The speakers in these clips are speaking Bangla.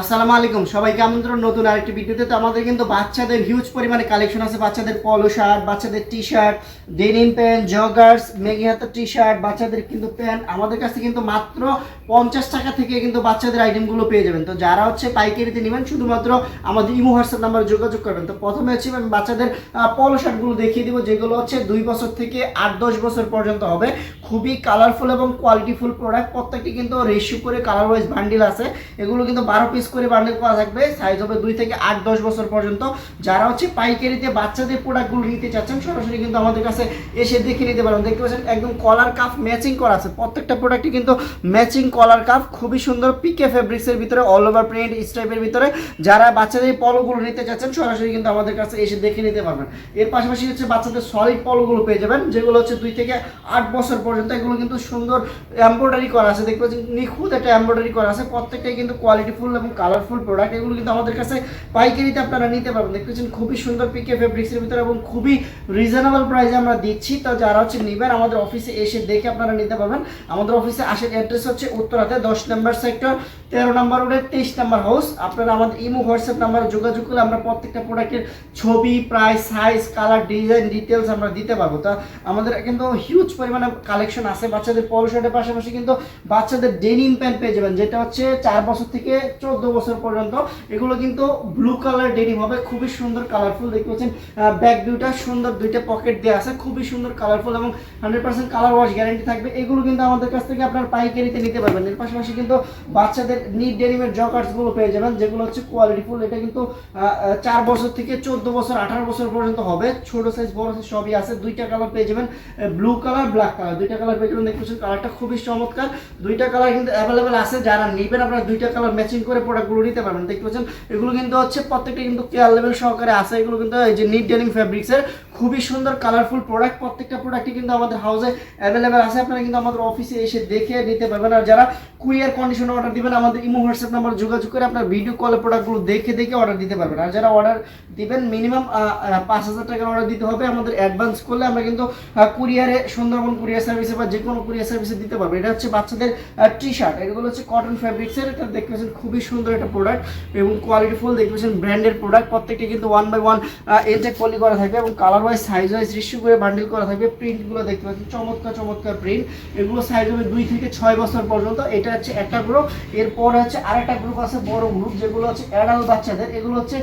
আসসালামু আলাইকুম। সবাইকে আমন্ত্রণ নতুন আরেকটি ভিডিওতে। তো আমাদের কিন্তু বাচ্চাদের হিউজ পরিমাণে কালেকশন আছে। বাচ্চাদের পলো শার্ট বাচ্চাদের T shirt denim pant joggers Maggi হাতের টি শার্ট বাচ্চাদের কিন্তু প্যান্ট আমাদের কাছে কিন্তু মাত্র পঞ্চাশ টাকা থেকে কিন্তু বাচ্চাদের আইটেমগুলো পেয়ে যাবেন। তো যারা হচ্ছে পাইকারিতে নেবেন, শুধুমাত্র আমাদের ইমো হোয়াটসঅ্যাপ নাম্বারে যোগাযোগ করবেন। তো প্রথমে হচ্ছে আমি বাচ্চাদের পলো শার্টগুলো দেখিয়ে দিব, যেগুলো হচ্ছে দুই বছর থেকে আট দশ বছর পর্যন্ত হবে। খুবই কালারফুল এবং কোয়ালিটিফুল প্রোডাক্ট প্রত্যেকটি কিন্তু রেশিও করে কালার ওয়াইজ বান্ডিল আছে। এগুলো কিন্তু বারো পিস করে বান্ডিল করা থাকবে। সাইজ হবে দুই থেকে আট, দশ বছর পর্যন্ত। যারা হচ্ছে পাইকারিতে বাচ্চাদের প্রোডাক্টগুলো নিতে চাচ্ছেন, সরাসরি কিন্তু আমাদের কাছে এসে দেখে নিতে পারেন। দেখতে পাচ্ছেন, একদম কলার কাফ ম্যাচিং করা আছে। প্রত্যেকটা প্রোডাক্টই কিন্তু ম্যাচিং কলার কাফ খুবই সুন্দর পিকে ফেব্রিক্সের ভিতরে অল ওভার প্রিন্ট স্টাইপের ভিতরে। যারা বাচ্চাদের পলোগুলো নিতে চাচ্ছেন, সরাসরি কিন্তু আমাদের কাছে এসে দেখে নিতে পারবেন। এর পাশাপাশি হচ্ছে বাচ্চাদের সলিড পলোগুলো পেয়ে যাবেন, যেগুলো হচ্ছে দুই থেকে আট বছর পর্যন্ত। এগুলো কিন্তু সুন্দর এমব্রয়ডারি করা আছে। দেখতে পাচ্ছেন, নিখুঁত একটা এমব্রয়ডারি করা আছে। প্রত্যেকটাই কিন্তু কোয়ালিটিফুল এবং কালারফুল প্রোডাক্ট এগুলো কিন্তু আমাদের কাছে পাইকারিতে আপনারা নিতে পারবেন। দেখতে পাচ্ছেন, খুবই সুন্দর পিকে ফেব্রিক্সের ভিতরে এবং খুবই রিজনেবল প্রাইসে আমরা দিচ্ছি। তো যারা হচ্ছে নেবেন, আমাদের অফিসে এসে দেখে আপনারা নিতে পারবেন। আমাদের অফিসে আসার অ্যাড্রেস হচ্ছে উত্তরাতে, দশ নম্বর সেক্টর তেরো নম্বর রোডের তেইশ নম্বর হাউস আপনারা আমাদের ইমো, হোয়াটসঅ্যাপ নাম্বারে যোগাযোগ করলে আমরা প্রত্যেকটা প্রোডাক্টের ছবি price size colour design details আমরা দিতে পারব। তা আমাদের কিন্তু হিউজ পরিমাণে কালেকশন আছে। বাচ্চাদের পলো শার্টের পাশাপাশি কিন্তু বাচ্চাদের ডেনিম প্যান্ট পেয়ে যাবেন, যেটা হচ্ছে চার বছর থেকে চোদ্দ বছর পর্যন্ত। এগুলো কিন্তু ব্লু কালার ডেনিম হবে, খুবই সুন্দর কালারফুল দেখতে পাচ্ছেন। ব্যাক দুইটা, সুন্দর দুইটা পকেট দেওয়া আছে, খুবই সুন্দর কালারফুল এবং hundred percent colour wash guarantee থাকবে। এগুলো কিন্তু আমাদের কাছ থেকে আপনার পাইকারিতে নিতে পারবেন। এর পাশাপাশি কিন্তু বাচ্চাদের নিট ডেনিমের জকার্সগুলো পেয়ে যাবেন, যেগুলো হচ্ছে কোয়ালিটিফুল এটা কিন্তু চার বছর থেকে চোদ্দ বছর, আঠারো বছর পর্যন্ত হবে। ছোট সাইজ বড় সাইজ সবই আছে। দুইটা কালার পেয়ে যাবেন ব্লু কালার ব্ল্যাক কালার দুইটা কালার পেয়ে যাবেন, দেখতে পাচ্ছেন কালারটা খুবই চমৎকার। দুইটা কালার কিন্তু অ্যাভেলেবেল আছে। যারা নেবেন, আপনারা দুইটা কালার ম্যাচিং করে প্রোডাক্টগুলো নিতে পারবেন। দেখতে পাচ্ছেন, এগুলো কিন্তু হচ্ছে প্রত্যেকটা কিন্তু কেয়ার লেভেল সহকারে আছে। এগুলো কিন্তু এই যে নিট ডেলিং ফ্যাব্রিক্সের খুবই সুন্দর কালারফুল প্রোডাক্ট প্রত্যেকটা প্রোডাক্টই কিন্তু আমাদের হাউসে অ্যাভেলেবেল আছে। আপনারা কিন্তু আমাদের অফিসে এসে দেখে নিতে পারবেন। আর যারা কুরিয়ার কন্ডিশনে অর্ডার দিবেন, আমাদের ইমো হোয়াটসঅ্যাপ নাম্বার যোগাযোগ করে আপনার ভিডিও কলে প্রোডাক্টগুলো দেখে দেখে অর্ডার দিতে পারবেন। আর যারা অর্ডার দিবেন মিনিমাম পাঁচ হাজার টাকার অর্ডার দিতে হবে। আমাদের অ্যাডভান্স করলে আমরা কিন্তু কুরিয়ারে, সুন্দরবন কুরিয়ার সার্ভিসে বা যে কোনো কুরিয়ার সার্ভিসে দিতে পারব। এটা হচ্ছে বাচ্চাদের টি শার্ট এগুলো হচ্ছে কটন ফ্যাব্রিক্সের এটা দেখতে পাচ্ছেন খুবই সুন্দর একটা প্রোডাক্ট এবং কোয়ালিটি ফুল দেখতে পাচ্ছেন ব্র্যান্ডের প্রোডাক্ট প্রত্যেকটা কিন্তু ওয়ান বাই ওয়ান এনটেক পলি করা থাকবে এবং কালার ওয়াইজ সাইজ ওয়াইজ রিস্যু করে বান্ডিল করা থাকবে। প্রিন্টগুলো দেখতে পাচ্ছেন চমৎকার চমৎকার প্রিন্ট এগুলো সাইজ হবে দুই থেকে ছয় বছর পর্যন্ত। এটা হচ্ছে একটা গ্রুপ এরপর হচ্ছে আর একটা গ্রুপ আছে, বড় গ্রুপ যেগুলো হচ্ছে অ্যাডাল্ট বাচ্চাদের। এগুলো হচ্ছে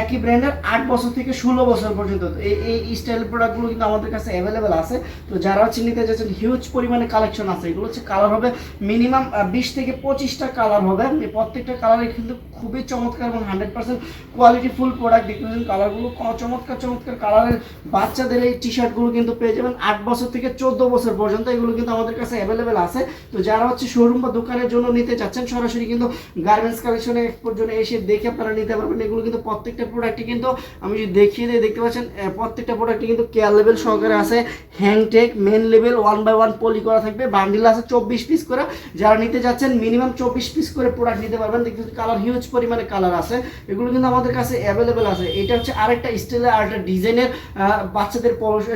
একই ব্র্যান্ডের আট বছর থেকে ষোলো বছর পর্যন্ত। এই এই স্টাইল প্রোডাক্টগুলো কিন্তু আমাদের কাছে অ্যাভেলেবেল আছে। তো যারা হচ্ছে নিতে চাচ্ছেন হিউজ পরিমাণে কালেকশন আছে। এগুলো হচ্ছে কালার হবে মিনিমাম বিশ থেকে পঁচিশটা কালার হবে। প্রত্যেকটা কালারে কিন্তু খুবই চমৎকার এবং hundred percent quality full product দেখতে পাচ্ছেন কালারগুলো চমৎকার চমৎকার কালারের বাচ্চাদের এই টি শার্টগুলো কিন্তু পেয়ে যাবেন আট বছর থেকে চোদ্দ বছর পর্যন্ত। এগুলো কিন্তু আমাদের কাছে অ্যাভেলেবেল আছে। তো যারা হচ্ছে শোরুম বা দোকানের জন্য নিতে চাচ্ছেন, সরাসরি কিন্তু গার্মেন্টস কালেকশনে এক্সপোর্ট জন্য এসে দেখে আপনারা নিতে পারবেন। এগুলো কিন্তু প্রত্যেকটা প্রোডাক্টই কিন্তু আমি যদি দেখিয়ে দিই, দেখতে পাচ্ছেন প্রত্যেকটা প্রোডাক্টই কিন্তু কেয়ার লেভেল সহকারে আছে। হ্যাংটেক মেন লেভেল ওয়ান বাই ওয়ান পলি করা থাকবে। বান্ডিল আছে চব্বিশ পিস করে। যারা নিতে যাচ্ছেন মিনিমাম চব্বিশ পিস করে প্রোডাক্ট নিতে পারবেন। দেখতে কালার হিউজ পরিমাণে কালার আছে। এগুলো কিন্তু আমাদের কাছে অ্যাভেলেবেল আছে। এটা হচ্ছে আরেকটা স্টাইলের আরেকটা ডিজাইনের বাচ্চাদের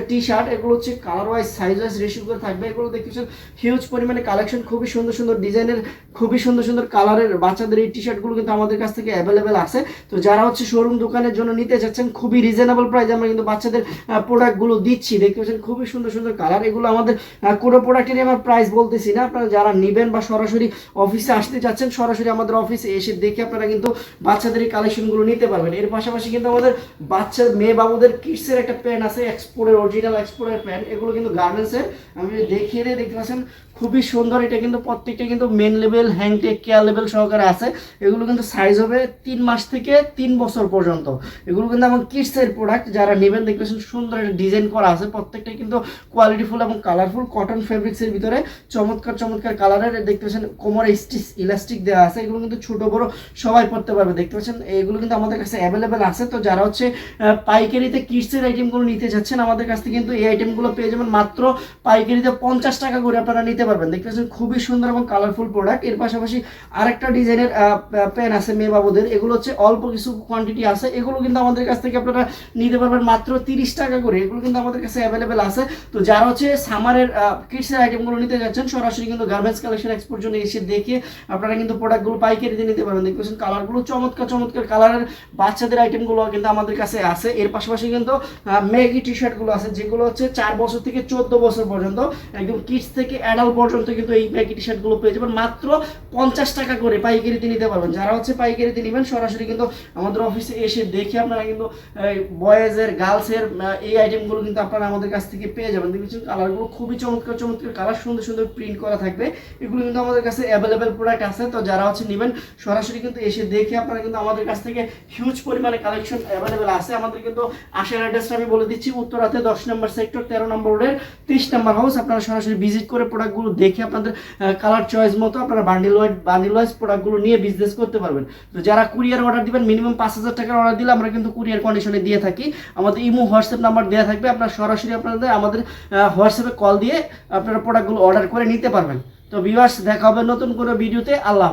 টি শার্ট এগুলো হচ্ছে colour wise size wise ratio করে থাকবে। এগুলো দেখতেছেন হিউজ পরিমাণে কালেকশন খুবই সুন্দর সুন্দর ডিজাইনের, খুবই সুন্দর সুন্দর কালারের বাচ্চাদের এই টি শার্টগুলো কিন্তু আমাদের কাছ থেকে অ্যাভেলেবেল আছে। তো যারা হচ্ছে শোরুম দোকানের জন্য নিতে চাচ্ছেন, খুবই রিজনেবল প্রাইস আমরা কিন্তু বাচ্চাদের প্রোডাক্টগুলো দিচ্ছি। দেখতে পাচ্ছেন খুবই সুন্দর সুন্দর কালার এগুলো আমাদের কোনো প্রোডাক্টেরই আমার প্রাইস বলতেছি না। আপনারা যারা নেবেন বা সরাসরি অফিসে আসতে চাচ্ছেন, সরাসরি আমাদের অফিসে এসে দেখে আপনারা কিন্তু বাচ্চাদের এই কালেকশনগুলো নিতে পারবেন। এর পাশাপাশি কিন্তু আমাদের বাচ্চা, মেয়ে বাবুদের কিডসের একটা প্যান্ট আছে এক্সপোর্টের অরিজিনাল এক্সপোর্টের প্যান্ট এগুলো কিন্তু গার্মেন্টসের আমি দেখিয়ে দিয়ে দেখতে পাচ্ছেন, খুবই সুন্দর, এটা কিন্তু প্রত্যেকটা কিন্তু মেন লেভেল হ্যাংটেক কেয়ার লেভেল সহকারে আছে। এগুলো কিন্তু সাইজ হবে তিন মাস থেকে তিন বছর পর্যন্ত। এগুলো কিন্তু আমার কিডসের প্রোডাক্ট যারা নেবেন দেখতে পাচ্ছেন সুন্দর ডিজাইন করা আছে। প্রত্যেকটা কিন্তু কোয়ালিটিফুল এবং কালারফুল কটন ফেব্রিক্সের ভিতরে চমৎকার চমৎকার কালারের দেখতে পাচ্ছেন, কোমরে স্টিচ ইলাস্টিক দেওয়া আছে। এগুলো কিন্তু ছোট, বড় সবাই পড়তে পারবে। দেখতে পাচ্ছেন, এগুলো কিন্তু আমাদের কাছে অ্যাভেলেবেল আছে। তো যারা হচ্ছে পাইকারিতে কিডসের আইটেমগুলো আইটেমগুলো নিতে যাচ্ছেন আমাদের কাছ থেকে, কিন্তু এই আইটেমগুলো পেয়ে যাবেন মাত্র পাইকারিতে পঞ্চাশ টাকা করে আপনারা নিতে পারবেন। দেখতে পাচ্ছেন, খুবই সুন্দর এবং কালারফুল প্রোডাক্টের পাশাপাশি আরেকটা ডিজাইনের পেন আছে মেয়ে বাবুদের। এগুলো হচ্ছে অল্প কিছু কোয়ান্টিটি আছে। এগুলো কিন্তু আমাদের কাছ থেকে আপনারা নিতে পারবেন মাত্র তিরিশ টাকা করে। এগুলো কিন্তু আমাদের কাছে অ্যাভেলেবেল আছে। তো যারা হচ্ছে সামারের কিডসের আইটেমগুলো নিতে যাচ্ছেন, সরাসরি কিন্তু গার্মেন্টস কালেকশন এক্সপোর্ট জন্য এসে দেখে আপনারা কিন্তু প্রোডাক্টগুলো পাইকারিতে নিতে পারবেন। দেখতে পাচ্ছেন কালারগুলো চমৎকার চমৎকার কালারের বাচ্চাদের আইটেমগুলো কিন্তু আমাদের কাছে আছে। এর পাশাপাশি কিন্তু ম্যাগি টি শার্টগুলো আছে, যেগুলো হচ্ছে চার বছর থেকে চোদ্দ বছর পর্যন্ত, একদম কিডস থেকে অ্যাডাল্ট পর্যন্ত কিন্তু এই ম্যাগি টি শার্টগুলো পেয়ে যাবেন। মাত্র পঞ্চাশ টাকা করে পাইকারিতে নিতে পারবেন। যারা হচ্ছে পাইকারিতে নেবেন, সরাসরি কিন্তু আমাদের অফিসে এসে দেখে আপনারা কিন্তু বয়েজের গার্লসের এই আইটেমগুলো কিন্তু আপনারা আমাদের কাছ থেকে পেয়ে যাবেন। দেখবেন কালারগুলো খুবই চমৎকার চমৎকার কালার সুন্দর সুন্দর প্রিন্ট করা থাকবে। এগুলো কিন্তু আমাদের কাছে অ্যাভেলেবেল প্রোডাক্ট আছে। তো যারা হচ্ছে নেবেন, সরাসরি কিন্তু এসে দেখে আপনারা কিন্তু আমাদের কাছ থেকে হিউজ পরিমাণে কালেকশন অ্যাভেলেবেল আছে। আমাদের কিন্তু আসার অ্যাড্রেসটা আমি বলে দিচ্ছি, উত্তরাতে দশ নম্বর সেক্টর তেরো নম্বর রোডের তিরিশ নম্বর হাউস আপনারা সরাসরি ভিজিট করে প্রোডাক্টগুলো দেখে আপনাদের কালার চয়েস মতো আপনারা বান্ডিল ওয়াইজ বান্ডিল ওয়াইজ প্রোডাক্টগুলো নিয়ে বিজনেস করতে পারবেন। তো যারা কুরিয়ার অর্ডার দিবেন মিনিমাম পাঁচ হাজার টাকার অর্ডার দিলে আমরা কিন্তু কুরিয়ার কন্ডিশনে দিয়ে থাকি। আমাদের ইমো, হোয়াটসঅ্যাপ নাম্বার দেওয়া থাকবে, আপনারা সরাসরি আপনাদের, আমাদের হোয়াটসঅ্যাপে কল দিয়ে আপনারা প্রোডাক্টগুলো অর্ডার করে নিতে পারবেন। তো ভিউয়ার্স দেখা হবে নতুন কোনো ভিডিওতে আল্লাহ।